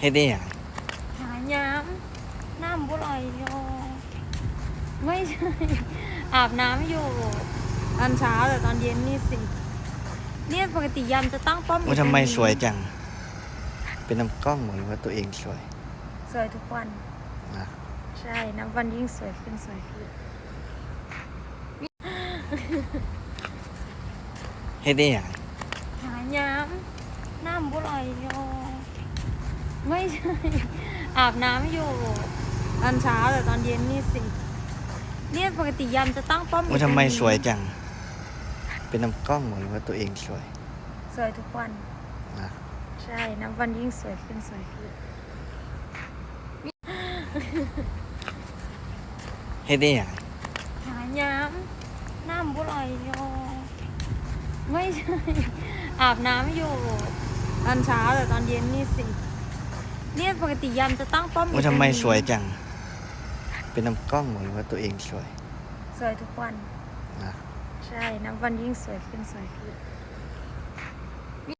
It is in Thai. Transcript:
เฮ็ดได้หยังหาย้ำน้ำบุไหลโยไม่ใช่ อาบน้ำอยู่ตอนเช้าแต่ตอนเย็นนี่สิ เนี่ยปกติยามจะตั้งป้อมว่าทำไมสวยจัง เป็นน้ำกล้องหรือว่าตัวเองสวย สวยทุกวันนะใช่น้ำวันยิ่งสวยขึ้นสวยขึ้นเฮ็ดได้หยังหาย้ำน้ำบุไหลโยไม่ใช่ อาบน้ำอยู่ ตอนเช้าแต่ตอนเย็นนี่สิเนี่ยปกติยามจะตั้งป้อมว่าทำไมสวยจัง เป็นน้ำกล้องหรือว่าตัวเองสวย สวยทุกวันนะใช่น้ำวันยิ่งสวยขึ้นสวยขึ้นเฮ็ดได้หยังหาย้ำน้ำบุไหลโยไม่ใช่ อาบน้ำอยู่ ตอนเช้าแต่ตอนเย็นนี่สิเนี่ยปกติยามจะตั้งป้อมว่าทำไมสวยจัง เป็นน้ำกล้องหรือว่าตัวเองสวย สวยทุกวันนะใช่น้ำวันยิ่งสวยขึ้นสวยขึ้น